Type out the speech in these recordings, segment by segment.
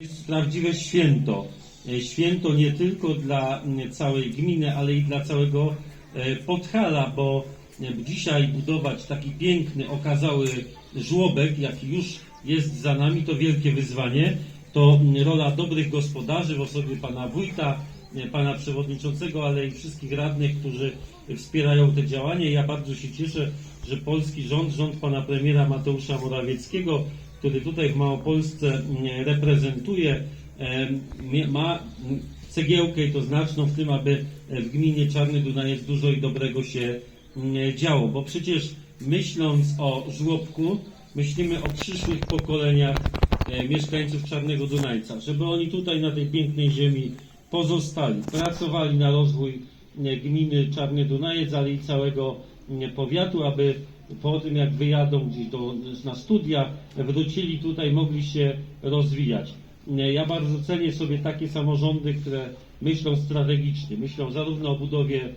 jest prawdziwe święto. E, Święto nie tylko dla całej gminy, ale i dla całego e, Podhala, bo e, dzisiaj budować taki piękny, okazały żłobek, jaki już jest za nami, to wielkie wyzwanie. To rola dobrych gospodarzy w osobie pana wójta, pana przewodniczącego, ale i wszystkich radnych, którzy wspierają te działania. Ja bardzo się cieszę, że polski rząd, rząd pana premiera Mateusza Morawieckiego, który tutaj w Małopolsce mm, reprezentuje, ma cegiełkę i to znaczną w tym, aby e, w gminie Czarny Dunajec dużo i dobrego się mm, działo, bo przecież myśląc o żłobku, myślimy o przyszłych pokoleniach e, mieszkańców Czarnego Dunajca, żeby oni tutaj na tej pięknej ziemi pozostali, pracowali na rozwój e, gminy Czarny Dunajec, ale i całego powiatu, aby po tym jak wyjadą gdzieś do, na studia, wrócili tutaj, mogli się rozwijać. Ja bardzo cenię sobie takie samorządy, które myślą strategicznie, myślą zarówno o budowie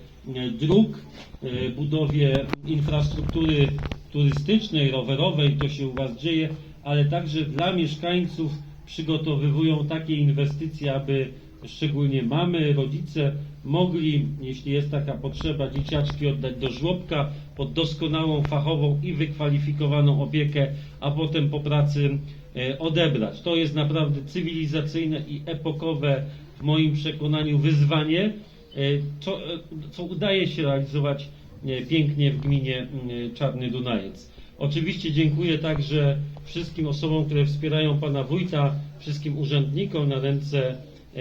dróg, e, budowie infrastruktury turystycznej, rowerowej, to się u Was dzieje, ale także dla mieszkańców przygotowywują takie inwestycje, aby szczególnie mamy, rodzice mogli, jeśli jest taka potrzeba, dzieciaczki oddać do żłobka pod doskonałą, fachową i wykwalifikowaną opiekę, a potem po pracy e, odebrać. To jest naprawdę cywilizacyjne i epokowe w moim przekonaniu wyzwanie, e, co, e, co udaje się realizować pięknie w gminie m, Czarny Dunajec. Oczywiście dziękuję także wszystkim osobom, które wspierają pana wójta, wszystkim urzędnikom na ręce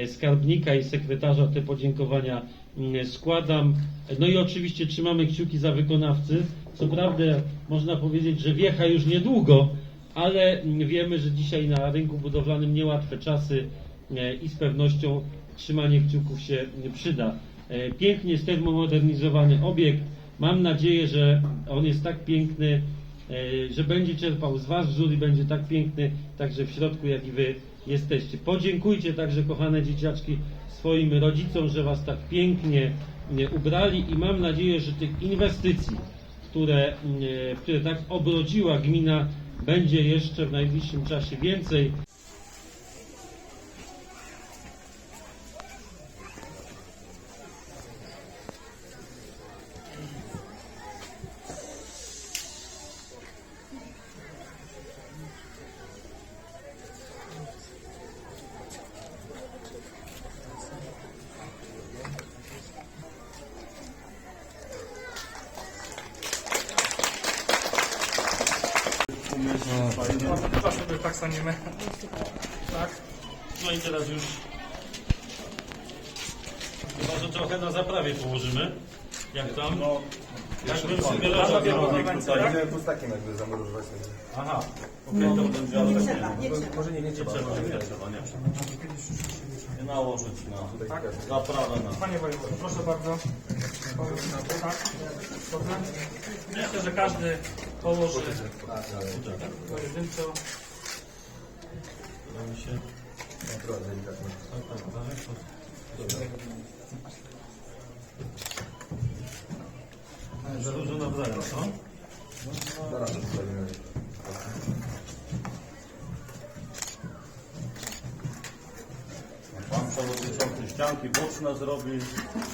skarbnika i sekretarza te podziękowania mm, składam. No i oczywiście trzymamy kciuki za wykonawcy. Co prawda można powiedzieć, że wiecha już niedługo, ale mm, wiemy, że dzisiaj na rynku budowlanym niełatwe czasy e, i z pewnością trzymanie kciuków się przyda. E, Pięknie jest termomodernizowany obiekt. Mam nadzieję, że on jest tak piękny, e, że będzie czerpał z Was, jury będzie tak piękny, także w środku, jak i Wy jesteście. Podziękujcie także, kochane dzieciaczki, swoim rodzicom, że Was tak pięknie ubrali i mam nadzieję, że tych inwestycji, które, e, które tak obrodziła gmina, będzie jeszcze w najbliższym czasie więcej. Chyba sobie tak staniemy. Tak. No i teraz już chyba, że trochę na zaprawie położymy. Jak tam? No, Jakbym sobie leżał. Tak? Chciałem jakby zamrożować. Aha, okej, to będzie Nie trzeba, nie trzeba. Może nie, nie trzeba. trzeba, nie trzeba, nie. Nie nałożyć na Tak. zaprawę na... Panie wojewodo, proszę bardzo. Tak. Dobrze. Myślę, że każdy położy pojedynczo. Wydaje mi się... Naprawdę delikatnie. Tak, tak, tak. Za dużo nawzajem, co? Zaraz zostawimy. Pan przewodniczący ścianki boczne zrobi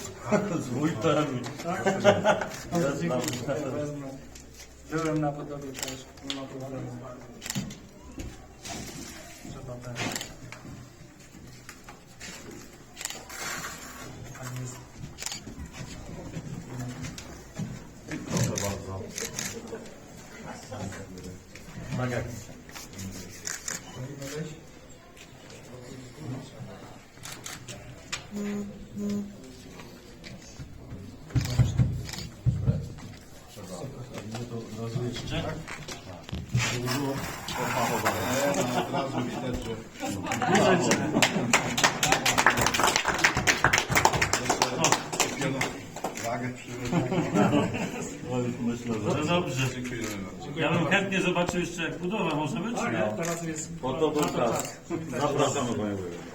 z wójtem. Jest tam- Byłem na budowie też, nie ma problemu. Trzeba też. Tak Jeszcze? żeby było pofachowane. Od razu widać, że No myślę, No że dobrze. Dziękujemy bardzo. Ja bym chętnie zobaczył jeszcze jak budowa może być. Tak, teraz jest. po to był na czas. Zapraszamy panie wójcie.